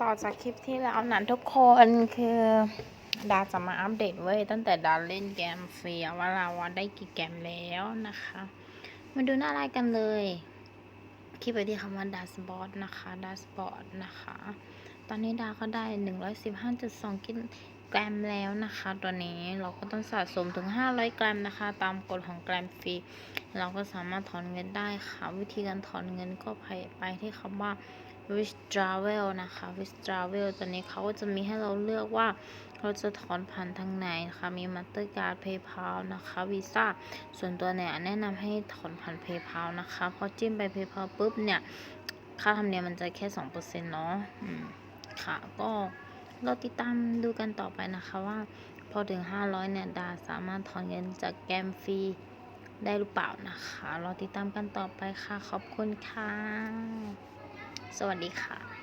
ต่อจากคลิปที่แล้วนั้นทุกคนคือ ดาจะมาอัปเดตเว้ยตั้งแต่ดาเล่นเกมฟรีว่าเราได้กี่เกมแล้วนะคะ มาดูหน้าไลน์กันเลยคลิปไปที่คำว่าดาสบอ t นะคะดาสบอ t นะคะ ตอนนี้ดาก็ได้ 115.2กิกรัมแล้วนะคะ ตัวนี้เราก็ต้องสะสมถึง 500 กรัมนะคะ ตามกฎของแกรมฟรีเราก็สามารถถอนเงินได้ค่ะ วิธีการถอนเงินก็ไปไปที่คำว่า withdrawal นะคะ withdrawal ตัวนี้เขาก็จะมีให้เราเลือกว่าเราจะถอนผ่านทางไหนนะคะ มี Mastercard PayPal นะคะ Visa ส่วนตัวเนี่ยแนะนำให้ถอนผ่าน PayPal นะคะพอจิ้มไป PayPal ปุ๊บเนี่ย ค่าธรรมเนียมมันจะแค่ 2%เนาะอืมค่ะ ก็เราติดตามดูกันต่อไปนะคะว่าพอถึง 500 เนี่ย ดาสามารถถอนเงินจากแกมฟรีได้หรือเปล่านะคะ เราติดตามกันต่อไปค่ะ ขอบคุณค่ะ สวัสดีค่ะ